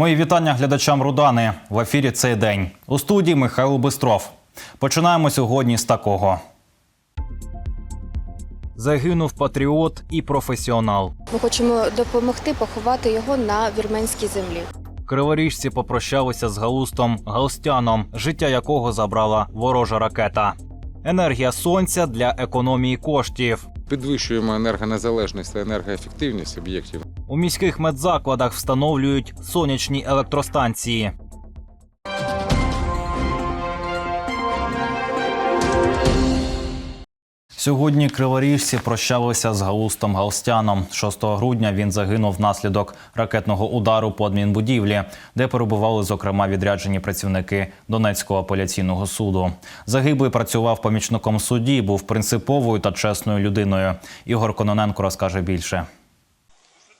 Мої вітання глядачам Рудани. В ефірі цей день. У студії Михайло Бистров. Починаємо сьогодні з такого. Загинув патріот і професіонал. Ми хочемо допомогти поховати його на вірменській землі. Криворіжці попрощалися з Галустом Галстяном, життя якого забрала ворожа ракета. Енергія сонця для економії коштів. Підвищуємо енергонезалежність та енергоефективність об'єктів. У міських медзакладах встановлюють сонячні електростанції. Сьогодні криворіжці прощалися з Галустом Галстяном. 6 грудня він загинув внаслідок ракетного удару по адмінбудівлі, де перебували зокрема відряджені працівники Донецького апеляційного суду. Загиблий працював помічником судді, був принциповою та чесною людиною. Ігор Кононенко розкаже більше.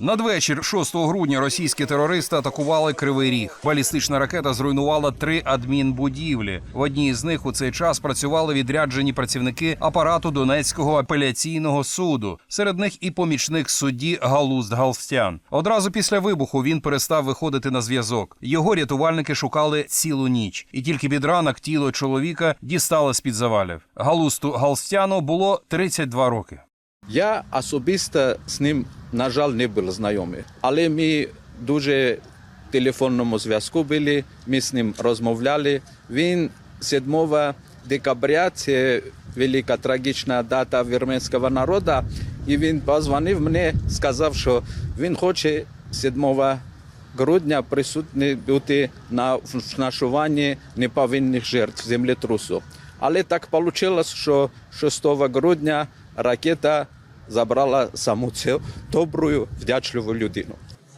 Надвечір 6 грудня російські терористи атакували Кривий Ріг. Балістична ракета зруйнувала три адмінбудівлі. В одній з них у цей час працювали відряджені працівники апарату Донецького апеляційного суду. Серед них і помічник судді Галуст Галстян. Одразу після вибуху він перестав виходити на зв'язок. Його рятувальники шукали цілу ніч, і тільки під ранок тіло чоловіка дістали з під завалів. Галусту Галстяну було 32 роки. Я особисто з ним, на жаль, не був знайомий, але ми дуже в телефонному зв'язку були, ми з ним розмовляли. Він 7 декабря, це велика трагічна дата вірменського народу, і він позвонив мені, сказав, що він хоче 7 грудня присутній бути на вшануванні неповинних жертв землетрусу. Але так вийшло, що 6 грудня ракета забрала саму цю добру, вдячливу людину.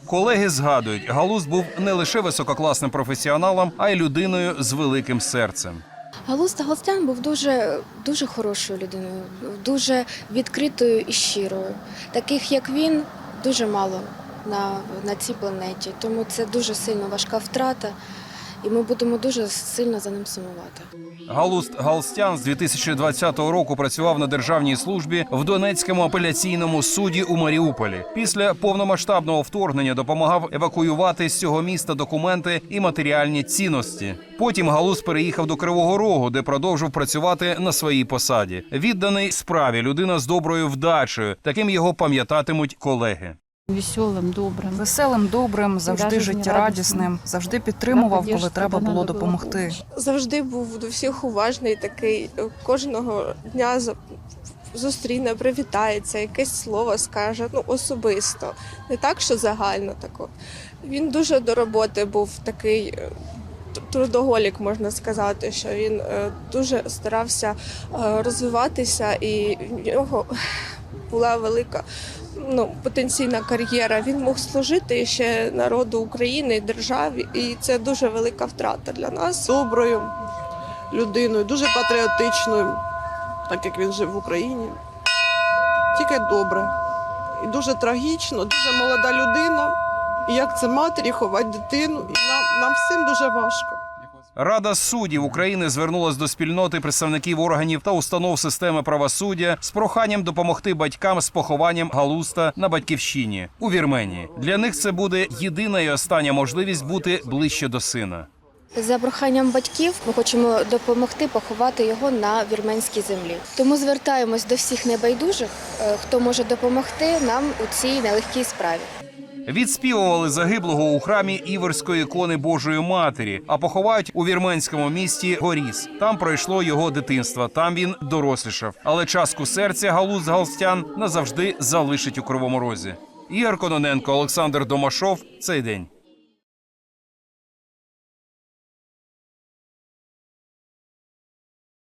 Колеги згадують, Галуст був не лише висококласним професіоналом, а й людиною з великим серцем. Галуста Галстян був дуже, дуже хорошою людиною, дуже відкритою і щирою. Таких як він дуже мало на, на цій планеті. Тому це дуже сильно важка втрата, і ми будемо дуже сильно за ним сумувати. Галуст Галстян з 2020 року працював на державній службі в Донецькому апеляційному суді у Маріуполі. Після повномасштабного вторгнення допомагав евакуювати з цього міста документи і матеріальні цінності. Потім Галуст переїхав до Кривого Рогу, де продовжив працювати на своїй посаді. Відданий справі людина з доброю вдачею. Таким його пам'ятатимуть колеги. Веселим, добрим. Веселим, добрим, завжди життєрадісним, завжди підтримував, коли треба було допомогти. завжди був до всіх уважний, такий кожного дня зустріне, привітається, якесь слово скаже, ну особисто, не так, що загально тако. Він дуже до роботи був такий. е, Трудоголік можна сказати, що він е, дуже старався е, розвиватися, і в нього була велика ну, потенційна кар'єра. Він мог служити ще народу України і державі, і це дуже велика втрата для нас. доброю людиною, дуже патріотичною, так як він жив в Україні. Тільки добре. І дуже трагічно, дуже молода людина. І як це матері ховати дитину, і нам, нам всім дуже важко. Рада суддів України звернулась до спільноти представників органів та установ системи правосуддя з проханням допомогти батькам з похованням Галуста на батьківщині у Вірменії. Для них це буде єдина і остання можливість бути ближче до сина. За проханням батьків ми хочемо допомогти поховати його на вірменській землі. Тому звертаємось до всіх небайдужих, е, хто може допомогти нам у цій нелегкій справі. Відспівували загиблого у храмі Іверської ікони Божої Матері, а поховають у вірменському місті Горіс. Там пройшло його дитинство. Там він дорослішав. Але частку серця Галус Галстян назавжди залишить у кривому розі. Ігор Кононенко, Олександр Домашов. Цей день.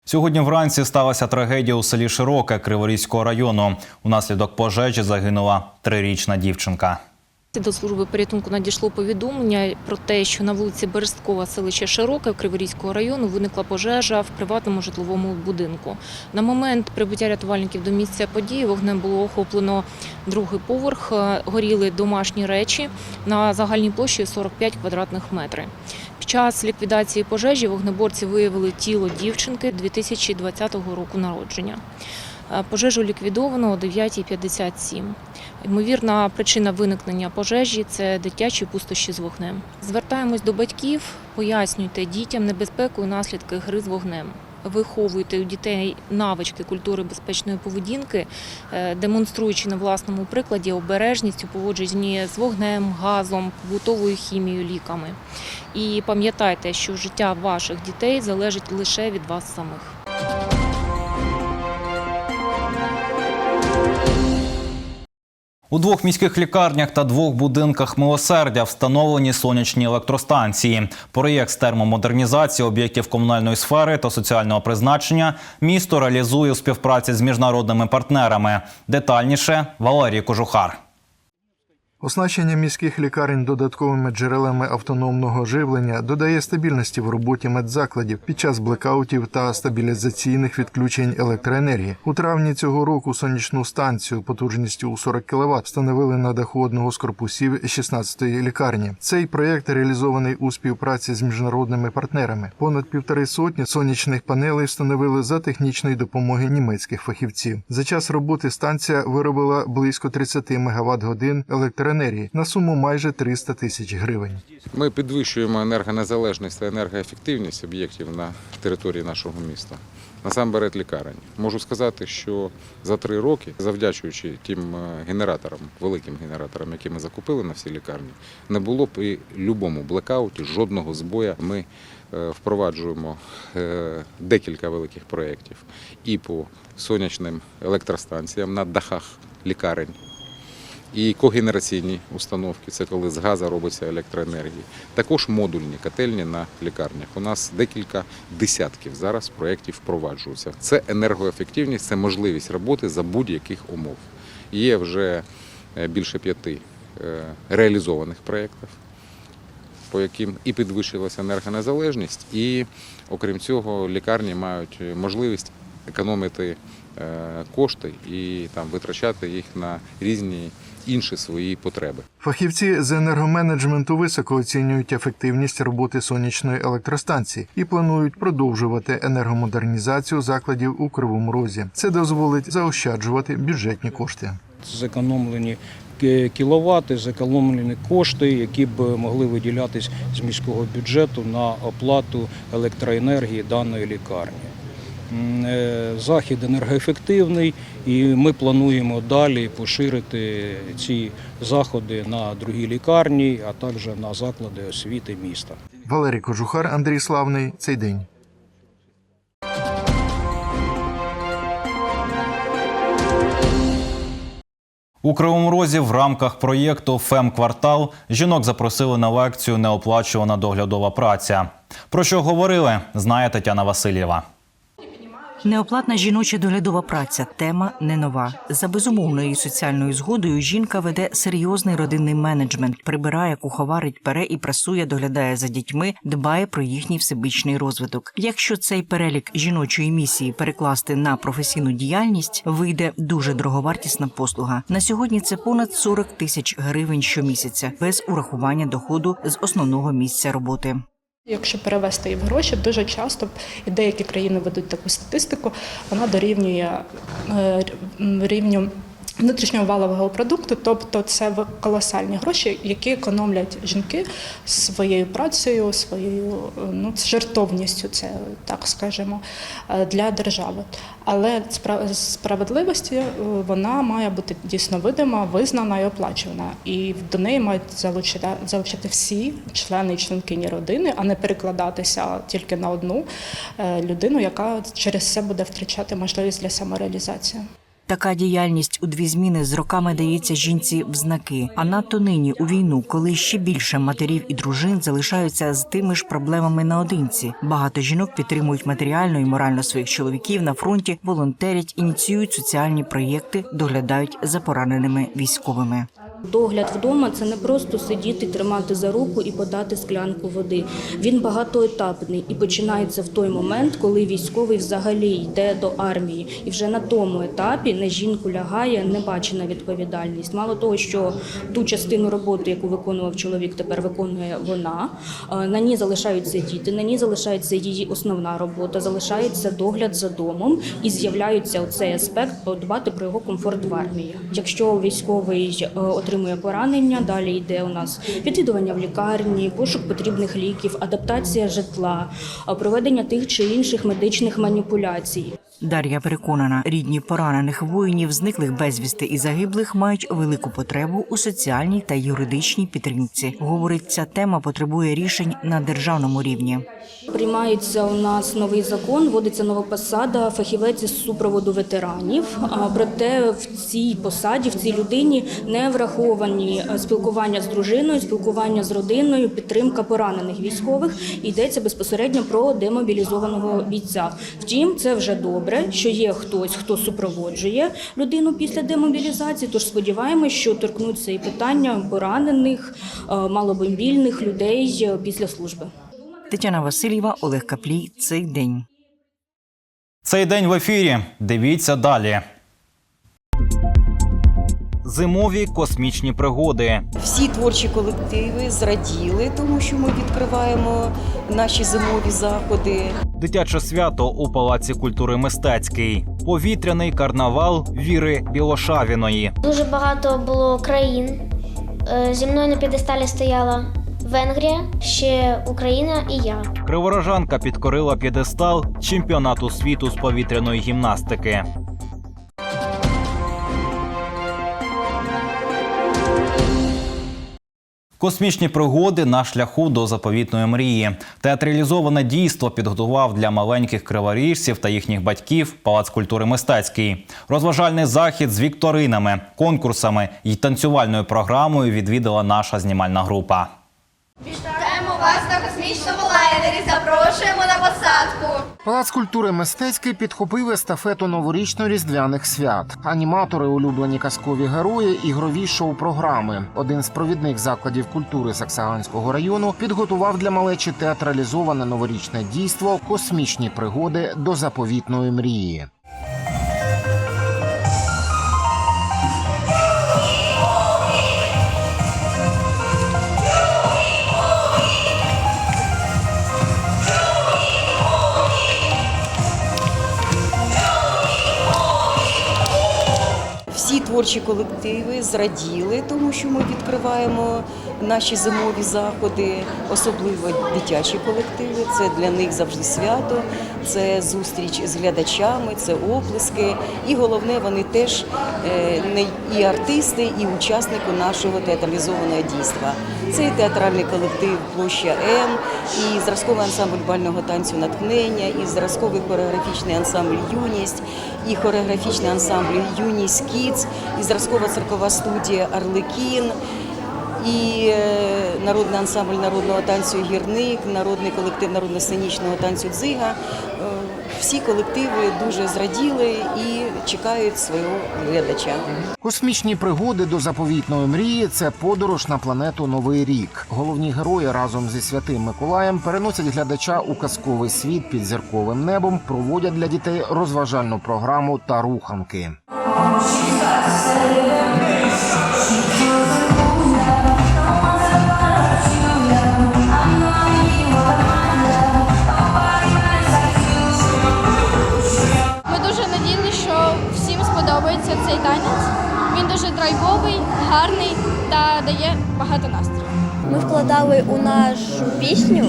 Сьогодні вранці сталася трагедія у селі Широке Криворізького району. Унаслідок пожежі загинула трирічна дівчинка. До служби порятунку надійшло повідомлення про те, що на вулиці Бересткова, селище Широке Криворізького району виникла пожежа в приватному житловому будинку. На момент прибуття рятувальників до місця події вогнем було охоплено другий поверх. Е, Горіли домашні речі на загальній площі 45 квадратних метрів. Під час ліквідації пожежі вогнеборці виявили тіло дівчинки 2020 року народження. Е, Пожежу ліквідовано о 9.57. Ймовірна причина виникнення пожежі це дитячі пустощі з вогнем. Звертаємось до батьків, пояснюйте дітям небезпеку і наслідки гри з вогнем. Виховуйте у дітей навички культури безпечної поведінки, е, демонструючи на власному прикладі обережність у поводженні з вогнем, газом, побутовою хімією, ліками. І пам'ятайте, що життя ваших дітей залежить лише від вас самих. У двох міських лікарнях та двох будинках милосердя встановлені сонячні електростанції. Проєкт з термомодернізації об'єктів комунальної сфери та соціального призначення місто реалізує у співпраці з міжнародними партнерами. Детальніше Валерій Кожухар. Оснащення міських лікарень додатковими джерелами автономного живлення додає стабільності в роботі медзакладів під час блекаутів та стабілізаційних відключень електроенергії. У травні цього року сонячну станцію потужністю у 40 кВт встановили на даху одного з корпусів 16-ї лікарні. Цей проєкт реалізований у співпраці з міжнародними партнерами. Понад півтори сотні сонячних панелей встановили за технічної допомоги німецьких фахівців. За час роботи станція виробила близько 30 МВт годин електроенергії на суму майже 300 тисяч гривень. Ми підвищуємо енергонезалежність та енергоефективність об'єктів на території нашого міста. Насамперед лікарень. Можу сказати, що за три роки, завдячуючи тим е, генераторам, великим генераторам, які ми закупили на всі лікарні, не було і будь-якому блекауті жодного збоя. Ми е, впроваджуємо е, декілька великих проєктів і по сонячним електростанціям на дахах лікарень. І когенераційні установки, це коли з газу робиться електроенергія. Також модульні котельні на лікарнях. У нас декілька десятків зараз проєктів впроваджуються. Це енергоефективність, це можливість роботи за будь-яких умов. Є вже е, більше п'яти е, реалізованих проєктів, по яким і підвищилася енергонезалежність, і окрім цього лікарні мають можливість економити е, кошти і там витрачати їх на різні інші свої потреби. Фахівці з енергоменеджменту високо оцінюють ефективність роботи сонячної електростанції і планують продовжувати енергомодернізацію закладів у Кривому Розі. Це дозволить заощаджувати бюджетні кошти. зекономлені кіловати, зекономлені кошти, які б могли виділятись з міського бюджету на оплату електроенергії даної лікарні. Е, Захід енергоефективний, і ми плануємо далі поширити ці заходи на другі лікарні, а також на заклади освіти міста. Валерій Кожухар, Андрій Славний. Цей день. У Кривому Розі в рамках проєкту Фем-квартал жінок запросили на лекцію Неоплачувана доглядова праця. Про що говорили, знає Тетяна Васильєва. Неоплатна жіноча доглядова праця тема не нова. За безумовною соціальною згодою жінка веде серйозний родинний менеджмент, прибирає, куховарить, пере і прасує, доглядає за дітьми, дбає про їхній всебічний розвиток. Якщо цей перелік жіночої місії перекласти на професійну діяльність, вийде дуже дороговартісна послуга. На сьогодні це понад 40 тисяч гривень щомісяця без урахування доходу з основного місця роботи. Якщо перевести її в гроші, дуже часто і деякі країни ведуть таку статистику, вона дорівнює е, рівню внутрішнього валового продукту, тобто це колосальні гроші, які економлять жінки своєю працею, своєю ну, жертовністю, це так скажемо, е, для держави. Але спра- справедливості е, вона має бути дійсно видима, визнана і оплачувана. І до неї мають залучити, залучити всі члени і членкині родини, а не перекладатися тільки на одну е, людину, яка через це буде втрачати можливість для самореалізації. Така діяльність у дві зміни з роками дається жінці в знаки. А надто нині у війну, коли ще більше матерів і дружин залишаються з тими ж проблемами наодинці. Багато жінок підтримують матеріально і морально своїх чоловіків на фронті, волонтерять, ініціюють соціальні проєкти, доглядають за пораненими військовими. Догляд вдома це не просто сидіти, тримати за руку і подати склянку води. Він багатоетапний і починається в той момент, коли військовий взагалі йде до армії. І вже на тому етапі на жінку лягає небачена відповідальність. Мало того, що ту частину роботи, яку виконував чоловік, тепер виконує вона. е, На ній залишаються діти, на ній залишається її основна робота, залишається догляд за домом і з'являється оцей аспект подбати про його комфорт в армії. Якщо військовий е, отримує поранення, далі йде у нас відвідування в лікарні, пошук потрібних ліків, адаптація житла, проведення тих чи інших медичних маніпуляцій. Дар'я переконана, рідні поранених воїнів, зниклих безвісти і загиблих мають велику потребу у соціальній та юридичній підтримці. Говорить, ця тема потребує рішень на державному рівні. Приймається у нас новий закон, вводиться нова посада фахівець із супроводу ветеранів. Проте в цій посаді, в цій людині не враховані е, спілкування з дружиною, спілкування з родиною, підтримка поранених військових. Йдеться безпосередньо про демобілізованого бійця. Втім, це вже добре, що є хтось, хто супроводжує людину після демобілізації. Тож сподіваємось, що торкнуться і питання поранених, е, малобомбільних людей е, після служби. Тетяна Васильєва, Олег Каплій. Цей день. Цей день в ефірі. Дивіться далі. Зимові космічні пригоди. Всі творчі колективи зраділи, тому що ми відкриваємо наші зимові заходи. Дитяче свято у Палаці культури мистецький. Повітряний карнавал Віри Білошавіної. Дуже багато було країн. Е, Зі мною на п'єдесталі стояла Венгрія, ще Україна і я. Криворожанка підкорила п'єдестал чемпіонату світу з повітряної гімнастики. Космічні пригоди на шляху до заповітної мрії. Театралізоване дійство підготував для маленьких криворіжців та їхніх батьків Палац культури мистецький. Розважальний захід з вікторинами, конкурсами і танцювальною програмою відвідала наша знімальна група. Вітаємо вас на космічному лайнері. Запрошуємо на посадку. Палац культури мистецький підхопив естафету новорічно-різдвяних свят. Аніматори, улюблені казкові герої, ігрові шоу-програми. Один з провідних закладів культури Саксаганського району підготував для малечі театралізоване новорічне дійство Космічні пригоди до заповітної мрії. Творчі колективи зраділи, тому що ми відкриваємо наші зимові заходи, особливо дитячі колективи. Це для них завжди свято, це зустріч з глядачами, це оплески. І головне, вони теж е, не і артисти, і учасники нашого театралізованого дійства. Це театральний колектив Площа М, і зразковий ансамбль бального танцю натхнення, і зразковий хореографічний ансамбль Юність, і хореографічний ансамбль Юність Кіц, і зразкова циркова студія Арлекін. І е, народний ансамбль народного танцю Гірник, народний колектив народно-сценічного танцю Дзига. Е, Всі колективи дуже зраділи і чекають свого глядача. Космічні пригоди до заповітної мрії це подорож на планету Новий рік. Головні герої разом зі святим Миколаєм переносять глядача у казковий світ під зірковим небом, проводять для дітей розважальну програму та руханки. Цей танець. Він дуже драйвовий, гарний та дає багато настрою. Ми вкладали у нашу пісню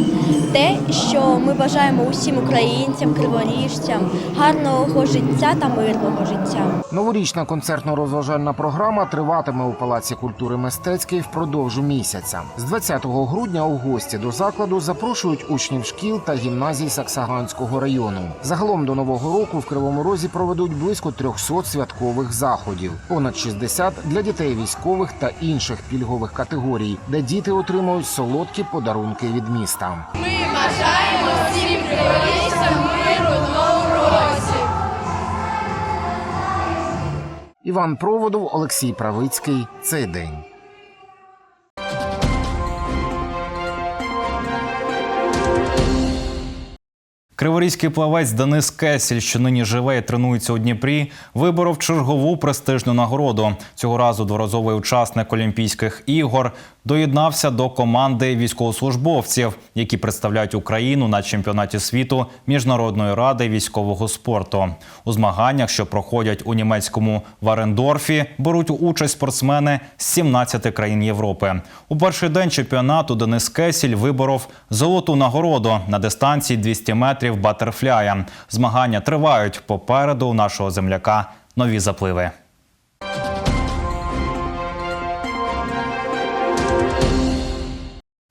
те, що ми бажаємо усім українцям, криворіжцям, гарного життя та мирного життя. Новорічна концертно-розважальна програма триватиме у Палаці культури мистецький впродовж місяця. З 20 грудня у гості до закладу запрошують учнів шкіл та гімназій Саксаганського району. Загалом до нового року в Кривому Розі проведуть близько 300 святкових заходів, понад 60 для дітей військових та інших пільгових категорій, де діти отримують солодкі подарунки від міста. Ми бажаємо всім криворіжцям миру в новому році. Іван Проводов, Олексій Правицький. Цей день. Криворізький плавець Денис Кесіль, що нині живе і тренується у Дніпрі, виборов чергову престижну нагороду. Цього разу дворазовий учасник Олімпійських ігор доєднався до команди військовослужбовців, які представляють Україну на чемпіонаті світу Міжнародної ради військового спорту. У змаганнях, що проходять у німецькому Варендорфі, беруть участь спортсмени з 17 країн Європи. У перший день чемпіонату Денис Кесіль виборов золоту нагороду на дистанції 200 метрів батерфляя. Змагання тривають попереду у нашого земляка нові запливи.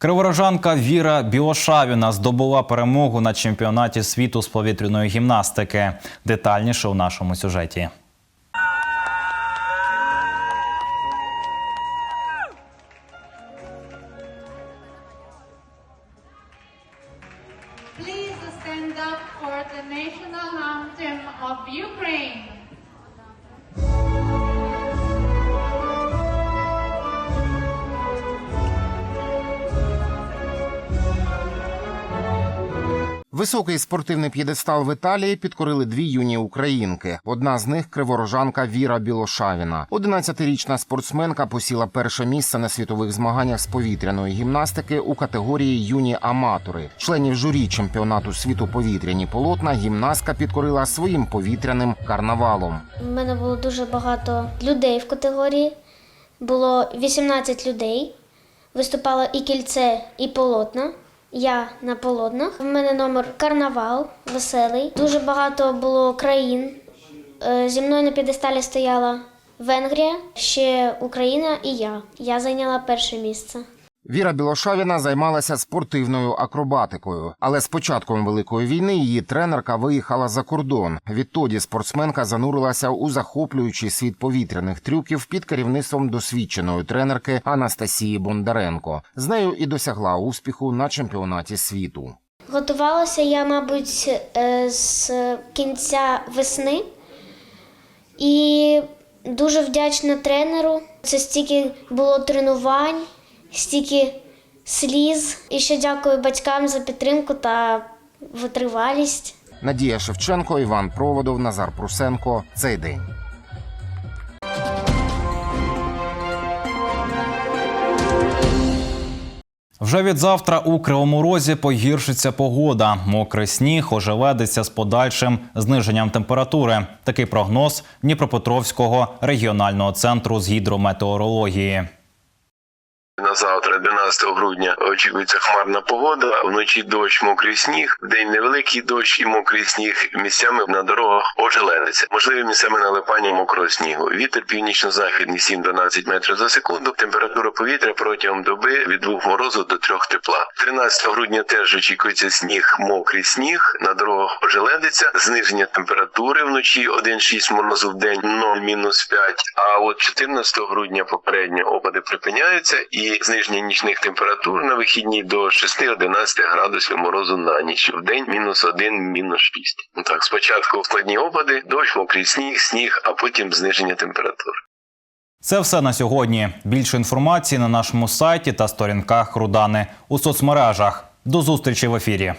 Криворожанка Віра Білошавіна здобула перемогу на чемпіонаті світу з повітряної гімнастики. Детальніше у нашому сюжеті. Please stand up for the national anthem of Ukraine. Високий спортивний п'єдестал в Італії підкорили дві юні українки. Одна з них криворожанка Віра Білошавіна. 11-річна спортсменка посіла перше місце на світових змаганнях з повітряної гімнастики у категорії юні аматори. Членів журі чемпіонату світу повітряні полотна гімнастка підкорила своїм повітряним карнавалом. У мене було дуже багато людей в категорії. Було 18 людей. Виступало і кільце, і полотна. Я на полотнах. У мене номер карнавал, веселий. Дуже багато було країн. Е, Зі мною на п'єдесталі стояла Венгрія, ще Україна і я. Я зайняла перше місце. Віра Білошавіна займалася спортивною акробатикою, але з початком великої війни її тренерка виїхала за кордон. Відтоді спортсменка занурилася у захоплюючий світ повітряних трюків під керівництвом досвідченої тренерки Анастасії Бондаренко. З нею і досягла успіху на чемпіонаті світу. Готувалася я, мабуть, е, з кінця весни і дуже вдячна тренеру. Це стільки було тренувань, стільки сліз. І ще дякую батькам за підтримку та витривалість. Надія Шевченко, Іван Проводов, Назар Прусенко. Цей день. Вже від завтра у Кривому Розі погіршиться погода. Мокрий сніг ожеледиться з подальшим зниженням температури. Такий прогноз Дніпропетровського регіонального центру з гідрометеорології. На завтра, 11 грудня, очікується хмарна погода. Вночі дощ, мокрий сніг. Вдень невеликий дощ і мокрий сніг. Місцями на дорогах ожеледиться. Можливі місцями налипання мокрого снігу. Вітер північно-західний 7-12 метрів за секунду. Температура повітря протягом доби від 2 морозу до 3 тепла. 13 грудня теж очікується сніг, мокрий сніг. На дорогах ожеледиться. Зниження температури вночі 1,6 морозу в день 0-5. А от 14 грудня попередньо опади припиняються і зниження нічних температур на вихідні до 6-11 градусів морозу на ніч. В день мінус 1, мінус 6. Ну так, спочатку складні опади, дощ, мокрий сніг, сніг, а потім зниження температур. Це все на сьогодні. Більше інформації на нашому сайті та сторінках Рудани у соцмережах. До зустрічі в ефірі.